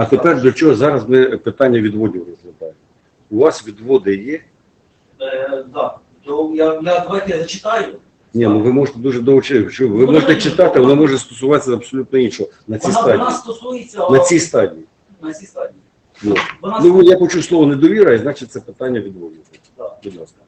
А тепер до чого зараз ми питання відводів розглядаємо? У вас відводи є? Е, да. То я, я давайте я зачитаю. Ні, ну ви можете дуже довго читати. Ви можете читати, воно може стосуватися абсолютно іншого на цій Вона, вона стадії. стосується На цій стадії. на цій стадії. Ну, Вона ну я почув слово недовіра, і значить це питання відводів. Так. Будь ласка.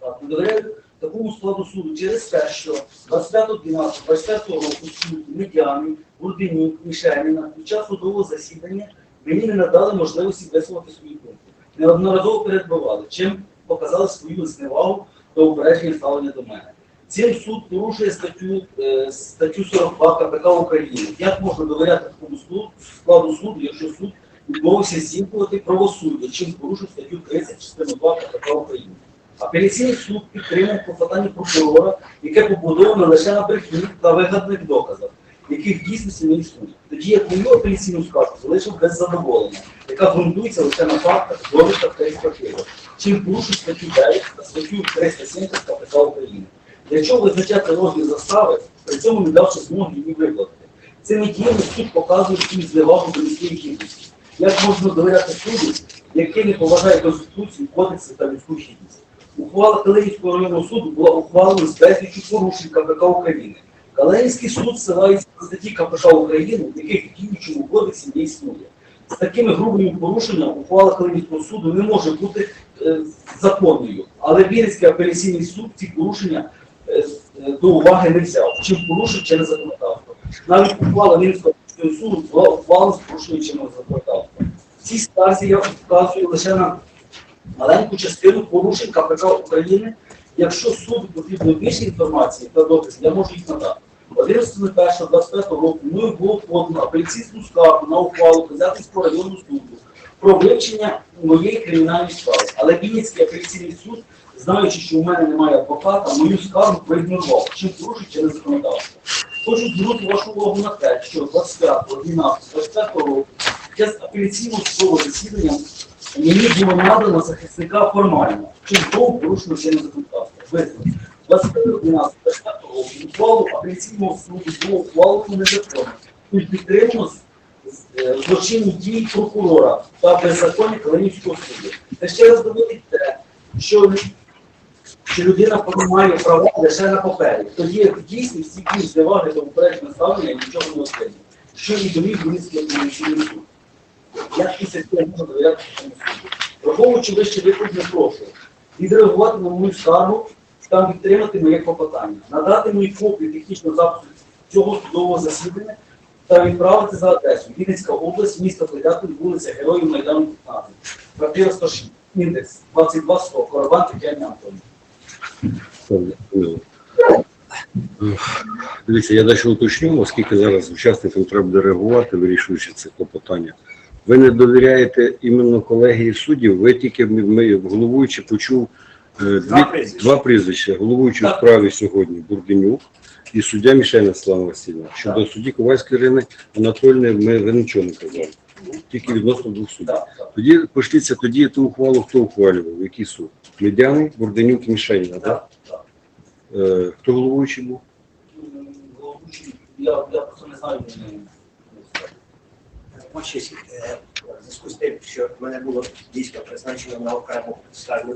Так, довіряю такому складу суду через те, що 25.12.25 року суд Медяни, Бурденюк, Мішенина під час судового засідання мені не надали можливості висловити свої думки. Неодноразово передбивали, чим показали свою зневагу та упередження ставлення до мене. Цим суд порушує статтю, е, статтю 42 КПК України. Як можна довіряти такому складу суду, якщо суд відмовився здійснювати правосуддя, чим порушив статтю 30 частину 2 КПК України? Апеляційний суд підтримав клопотання прокурора, яке побудовано лише на брехні та вигадних доказах, яких дійсності не існує. Тоді як мою апеляційну скаргу залишив без задоволення, яка ґрунтується лише на фактах, довідках та експертизах, чим порушив статтю 9 та статтю 370 КПК України. Для чого визначати розмір застави, при цьому не давши змоги її викликати? Цими діями суд показує свою зневагу до людської гідності. Як можна довіряти суду, який не поважає Конституцію, кодекси та людську гідність? Ухвала Калинівського районного суду була ухвалена з безліччю порушень КПК України. Калинівський суд ссилається на статті КПК України, яких в діючому кодексі не існує. З такими грубими порушеннями ухвала Калинівського суду не може бути е, законною. Але Вінницький апеляційний суд ці порушення е, е, до уваги не взяв, чим порушив через законодавство. Навіть ухвала Вінницького суду була ухвалена з порушенням чинного законодавства. В цій скарзі я вказую лише на маленьку частину порушень КПК України. Якщо суду потрібно більше інформації та доказів, я можу їх надати. 11.01.25 року мною було подано апеляційну скаргу на ухвалу Козятинського районного суду про вивчення моєї кримінальної справи. Але Вінницький апеляційний суд, знаючи, що у мене немає адвоката, мою скаргу проігнорував, чим порушив через законодавство. Хочу звернути вашу увагу на те, що 25.12.25 року під час апеляційного судового засідання мені було надано захисника формально, чим знову порушено ще не законодавство. Висновок. 21.12.25 року ухвалу апеляційного суду було ухвалено незаконно. Тут підтримано е, злочинні дії прокурора та беззаконня Калинівського суду. Це ще раз доводить те, що, що людина має права лише на папері. Тоді як в дійсні всі дії зневаги та упередження ставлення нічого не отримує. Що і довів Вінницький апеляційний суд. Як після цього можна довіряти цьому суду? Враховуючи вище викладне прошу, відреагувати на мою скаргу та підтримати моє клопотання, надати мені копію технічного запису цього судового засідання та відправити за адресою Вінницька область, місто Клетятин, вулиця Героїв Майдану 15, квартира 106, індекс 2200, Коробан Тетяні Антонівна. Дивіться, я дещо уточню, оскільки зараз учасникам треба реагувати, вирішуючи це клопотання. Ви не довіряєте іменно колегії суддів, ви тільки ми, головуючи почув е, дві, Два прізвища. два прізвища. Головуючий у Так. справі сьогодні Бурденюк і суддя Мішена Слава Васильівна. Щодо судді Ковальської Ірини Анатольовни, ми ви нічого не казали. Тільки відносно двох суддів. Так, так, Тоді пошліться, тоді ту ухвалу хто ухвалював? Який суд? Медяний, Бурденюк і Мішеніна, так? так, так. Е, хто головуючий був? М, головуючий, Я, я просто не знаю, не, не знаю. Е, в зв'язку з тим, що мене було дійсно призначено на окрему скаргу,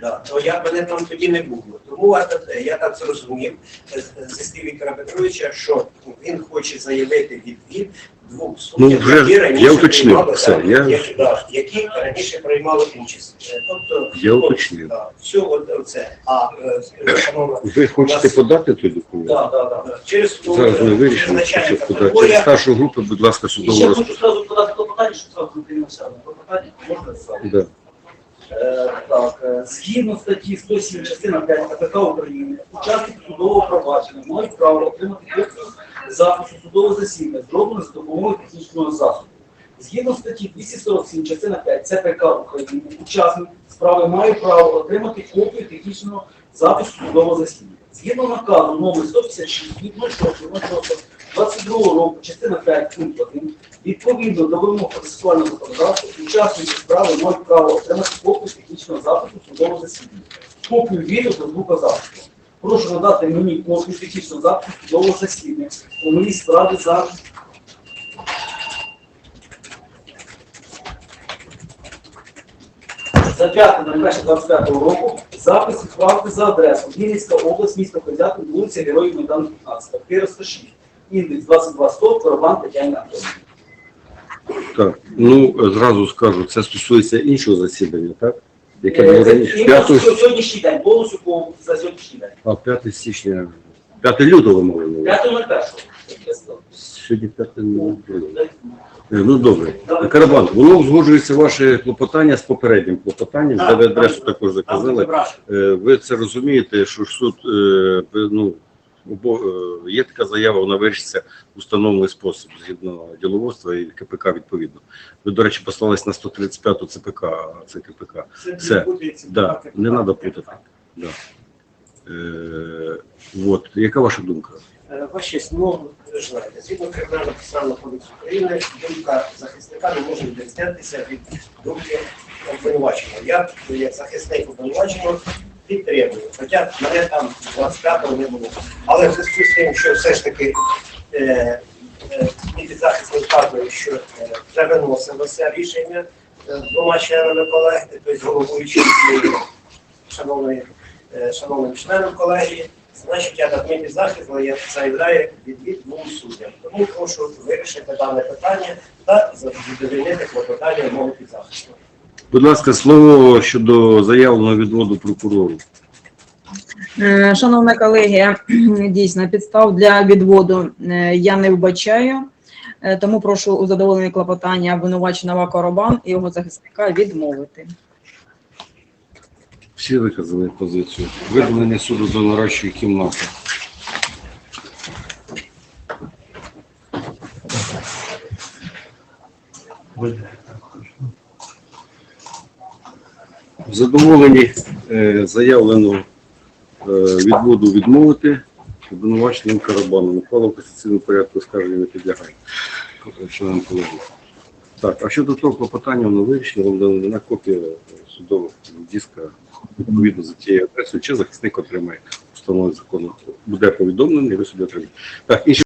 да, то я мене там тоді не було. Тому я, так- зрозумів е, зі Стів Віктора Петровича, що він хоче заявити відвід двох Ну, вже які раніше я уточнив приймали, все, так, я- які, да, які раніше приймали участь. Е, Тобто, Я уточнив. да, все от. А е, шановна, Ви хочете подати той документ? Так, так, так. через Зараз ми вирішимо, подати. Через старшу групу, будь ласка, І судового ще хочу сразу подати клопотання, щоб сразу не приймався. Клопотання можна зразу? Да. Е, Так, е, згідно статті 107 частина 5 КПК України, учасники судового провадження мають право отримати копію запису судового засідання, зробленого за допомогою технічного засобу. Згідно статті 247 частина 5 ЦПК України, учасник справи має право отримати копію технічного запису судового засідання. Згідно наказу номер 156 від 06.06.22 року, частина 5 пункт 1, Відповідно до вимог процесуального законодавства, учасники справи мають право отримати копію технічного запиту судового засідання, копію відео та звукозапису. Прошу надати мені копію технічного запису нового засідання у моїй справі за за 5.01.25 року запис відправити за адресу Вінницька область, місто Козятин, вулиця Героїв Майдану 15, квартира 106, індекс 2200, Карабан Тетяна Антонівна. Так, ну зразу скажу, це стосується іншого засідання, так? Яке Е, було раніше. іменно 5, сьогоднішній день, повністю по за сьогоднішній день. а 5 січня, 5 лютого мали на увазі. 5 на 1, як я сказав. Сьогодні 5 лютого. Е, Ну добре. Карабан, воно узгоджується ваше клопотання з попереднім клопотанням, де ви адресу також заказали. Е, Ви це розумієте, що суд е, ви, ну, е, є така заява, вона вирішиться в установлений спосіб згідно діловодства і КПК відповідно. Ви, до речі, послались на 135-ту ЦПК, це КПК. Все. Да, не треба путати. Да. Е, от. Яка ваша думка? Е, Ваша честь, ну, ви ж знаєте, згідно Кримінального процесуального кодексу України, думка захисника не може відрізнятися від думки обвинуваченого. Я, як захисник обвинуваченого, підтримую. Хоча мене там 25-го не було. Але в зв'язку з тим, що все ж таки е, е, мій вказує, що е, вже виносилося рішення е, двома членами колегії, тобто головуючим шановною, е, шановним членом колегії, значить я над мій захист я заявляю відвід двом суддям. Тому прошу вирішити дане питання та задовольнити клопотання мого підзахисту. Будь ласка, слово щодо заявленого відводу прокурору. Е, Шановна колегія, дійсно підстав для відводу е, я не вбачаю, Е, тому прошу у задоволенні клопотання обвинуваченого Коробан і його захисника відмовити. Всі виказали позицію. Видалення суду до нарадчої кімнати. В задоволенні е, е, відводу відмовити обвинуваченим Карабаном. Ухвала в касаційному порядку скарження не підлягає членам колегії. Так, а щодо того клопотання, воно вирішено, вам дана копія судового диска відповідно за тією адресою, чи захисник отримає установлений законом. Буде повідомлений, ви собі отримаєте. Так, інші